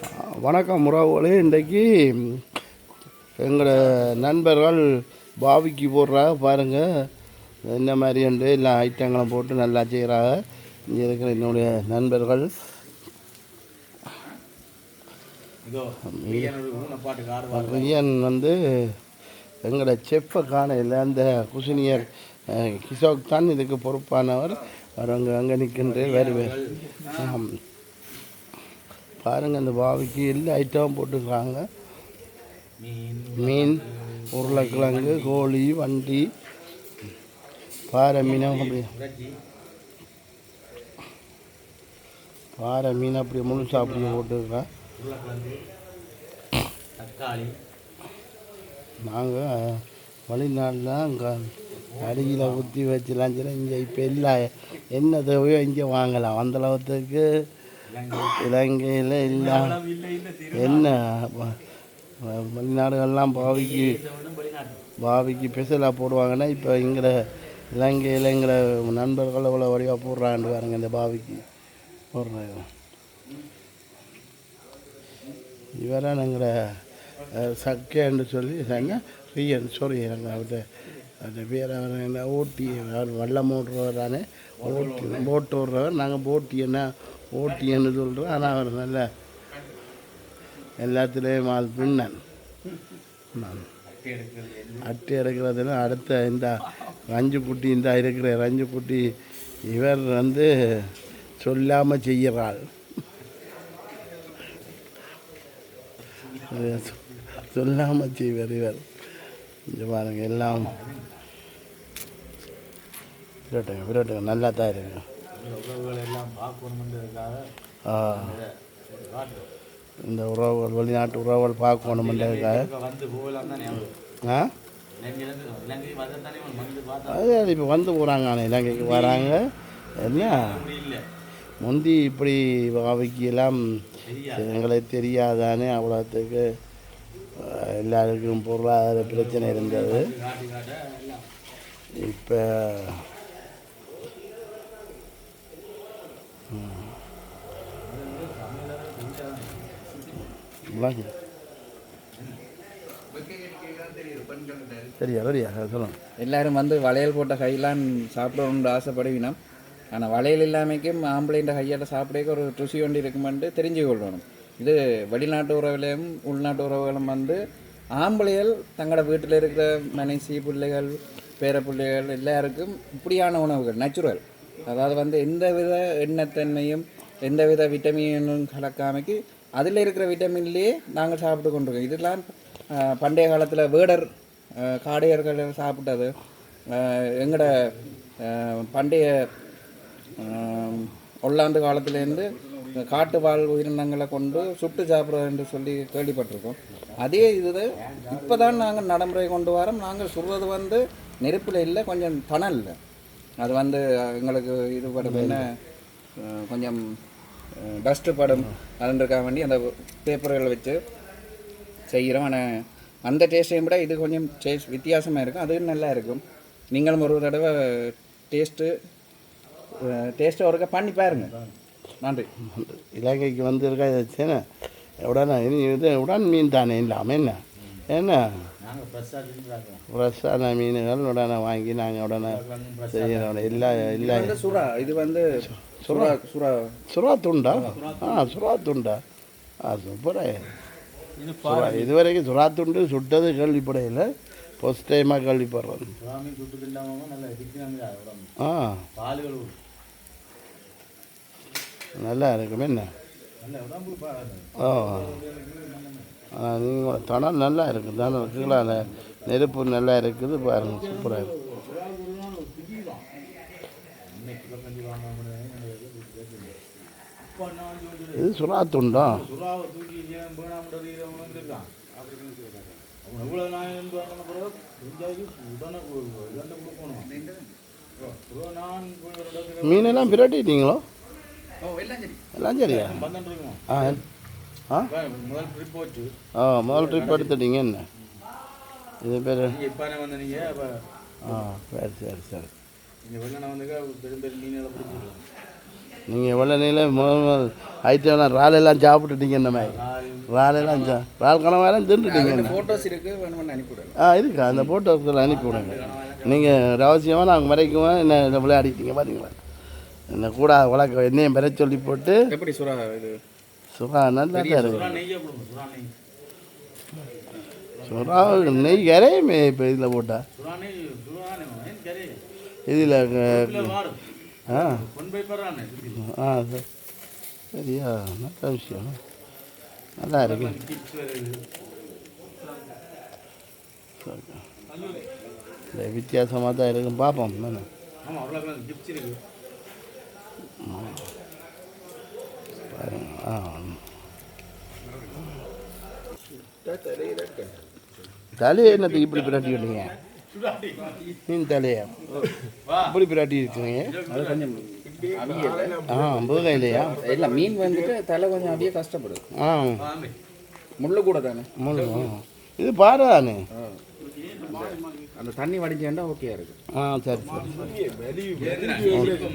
வணக்கம் உறவுகளே. இன்றைக்கு எங்களோட நண்பர்கள் பாவிக்கு போடுறாங்க பாருங்கள் என்ன மாதிரி உண்டு எல்லா ஐட்டங்களும் போட்டு நல்லா செய்கிறாங்க இங்கே இருக்கிற என்னுடைய நண்பர்கள். ரியன் வந்து எங்களோட செஃப்பை காணையில் அந்த குசினியர் கிஷோக் தான் இதுக்கு பொறுப்பானவர். அவர் அங்கே அங்கே நிற்கின்ற வருவார். பாருங்கள் அந்த பாவிக்கு எல்லா ஐட்டமும் போட்டுருக்காங்க. மீன் உருளைக்கிழங்கு கோழி வண்டி. பாறை மீனும் அப்படி பாறை மீன் அப்படி முழுசாக அப்படியே போட்டுருக்கேன். நாங்கள் வெளிநாட்டில் அங்கே அடியில் ஊற்றி வச்சுலாம் சரி இங்கே இப்போ இல்லை என்ன தேவையோ இங்கே வாங்கலாம். அந்த அளவுக்கு இலங்கையில் இல்லை. என்ன? வெளிநாடுகள்லாம் பாவிக்கு பாவிக்கு பெசலாக போடுவாங்கன்னா இப்போ இங்கிற இலங்கையில் எங்களை நண்பர்கள் எவ்வளோ வடிவாக போடுறான்னு பாருங்க இந்த பாவிக்கு. போடுறாங்க. இவரா எங்களை சக்கேன்னு சொல்லி என்ன? பிஎன் சாரி அவர்கிட்ட அந்த பேர் அவர் என்ன? ஓட்டி அவர் வல்லம் ஓட்டுறவர் தானே ஓட்டி போட்டு ஓடுறவர். நாங்கள் போட்டி என்ன? ஓட்டின்னு சொல்கிறேன் ஆனால் அவர் நல்ல எல்லாத்துலேயும் ஆள் பின்னன். நான் அட்டை எடுக்கிறதுல அடுத்த இந்த ரஞ்சு குட்டி இந்த இருக்கிற ரஞ்சு குட்டி இவர் வந்து சொல்லாமல் செய்கிறாள் சொல்லாமல் செய்வார் இவர். இங்க பாருங்க எல்லாம். விரட்டுங்க விரட்டுங்க நல்லா தான் இருக்குது எல்லாம் பார்க்கணுன்றதுக்காக இந்த உறவுகள் வெளிநாட்டு உறவுகள் வந்து போகலாம் ஞாபகம் ஆ? அது இப்போ வந்து போகிறாங்க ஆனால் இலங்கைக்கு வராங்க. என்ன? முந்தி இப்படி பாவிக்கு எல்லாம் எங்களுக்கு தெரியாதானே அவ்வளோத்துக்கு. எல்லாருக்கும் பொருளாதார பிரச்சனை இருந்தது. இப்போ சரியா சரியா சொல்லுங்க எல்லாரும் வந்து வளையல் போட்ட கையெல்லாம் சாப்பிடணும்னு ஆசைப்படுவினோம் ஆனால் வளையல் இல்லாமைக்கும் ஆம்பளைன்ற கையால் சாப்பிடக்க ஒரு ருசி ஒன்று இருக்குமென்ட்டு தெரிஞ்சு கொள்ளணும். இது வெளிநாட்டு உறவுலையும் உள்நாட்டு உறவுகளும் வந்து ஆம்பளைகள் தங்களோட வீட்டில் இருக்கிற மனைசி பிள்ளைகள் பேர பிள்ளைகள் எல்லாருக்கும் இப்படியான உணவுகள் நேச்சுரல் அதாவது வந்து எந்த வித எண்ணத்தன்மையும் எந்த வித விட்டமினும் கலக்காமைக்கு அதில் இருக்கிற விட்டமின்லேயே நாங்கள் சாப்பிட்டு கொண்டிருக்கோம். இதெல்லாம் பண்டைய காலத்தில் வேடர் காடையர்கள் சாப்பிட்டது. எங்கட பண்டைய ஆஹ், ஒல்லாந்து காலத்துலேருந்து காட்டு வாழ் உயிரினங்களை கொண்டு சுட்டு சாப்பிட்றதுன்னு சொல்லி கேள்விப்பட்டிருக்கோம். அதே இது இப்போ தான் நாங்கள் நடைமுறை கொண்டு வரோம். நாங்கள் சொல்வது வந்து நெருப்பில் இல்லை கொஞ்சம் தணல்ல. அது வந்து எங்களுக்கு இது படம் என்ன கொஞ்சம் டஸ்ட்டு படம் அதுன்றக்காக வேண்டி அந்த பேப்பர்களை வச்சு செய்கிறோம். ஆனால் அந்த டேஸ்ட்டையும் விட இது கொஞ்சம் டேஸ்ட் வித்தியாசமாக இருக்கும். அது நல்லா இருக்கும். நீங்களும் ஒரு தடவை டேஸ்ட்டு டேஸ்ட்டு ஒருக்கா பண்ணி பாருங்க. நன்றி. இலங்கைக்கு வந்திருக்கா இதை சரி உடனே இது உடன் மீன் தானே இல்லாமல் என்ன? என்ன? ஃப்ரெஷ்ஷான மீன்கள் உடனே வாங்கி நாங்கள் உடனே செய்கிறோம் இல்லை இல்லை. இது சுறா. இது வந்து சுறா சுறா சுறா. துண்டா? ஆ சுறா துண்டா. ஆ சூப்பரே. சுறா இதுவரைக்கும் சுறா துண்டு சுட்டது கேள்விப்படையில். ஃபஸ்ட் டைமாக கேள்விப்படுறோம் ஆ. நல்லா இருக்குமே. என்ன? ஓ நீங்கள் தணல் நல்லா இருக்குது தணல் கீழே நெருப்பு நல்லா இருக்குது பாருங்கள் சூப்பராக இருக்குது இது சுறா துண்டா மீனெல்லாம் பிரட்டிட்டீங்களோ எல்லாம் சரியா ஆ ஆ முதல் ட்ரிப் போச்சு ஆ முதல் ட்ரிப் எடுத்துட்டீங்க என்ன இது பேர் இப்போ ஆ சரி சரி சரி நீங்கள் வெள்ளனை வந்துக்க பெரும் பெரும் மீன்களை பிடிச்சிருக்கோம் நீங்கள் முதல் ஐட்டம்லாம் இறாலெல்லாம் சாப்பிட்டுட்டீங்க இந்த மாதிரி இறாலெல்லாம் சா இறால் கனவாலாம் தின்றுட்டீங்க ஃபோட்டோஸ் இருக்கு வேணுமென்னு அனுப்பிவிடுங்க ஆ இருக்கு அந்த போட்டோஸில் அனுப்பி விடுங்க நீங்கள் ரகசியமாக நாங்கள் மறைக்குவோம் என்ன விளையாடிட்டீங்க பார்த்தீங்களா என்ன கூட வழக்க என்னையும் பெற சொல்லி போட்டு எப்படி சுறா இது? சுறா நல்லா தான் இருக்கு சுறா நெய். கரையுமே இப்போ இதில் போட்டா. சுறா நெய் சுறா நெய் ஏன் கறி இதில் ஆ. ஆ சரி. சரியா நல்ல விஷயம். நல்லா இருக்கு. இந்த வித்தியாசமாக தான் இருக்கும் பார்ப்போம் என்ன ஆமாம் அவ்வளோ டிப்ஸ் இருக்கு பாருங்க ஆ தலையை என்னத்துக்கு இப்படி பிராட்டி விட்டீங்க மீன் தலையா. இப்படி பிராட்டி இருக்குங்க? ஆ பூகையிலையா இல்லை மீன் வந்துட்டு தலை கொஞ்சம் அப்படியே கஷ்டப்படுது. ஆ. முள்ளு கூட தானே? முழு இது பாரானே அந்த தண்ணி வடிஞ்சேன்டா ஓகே இருக்கு. ஆ சரி சரி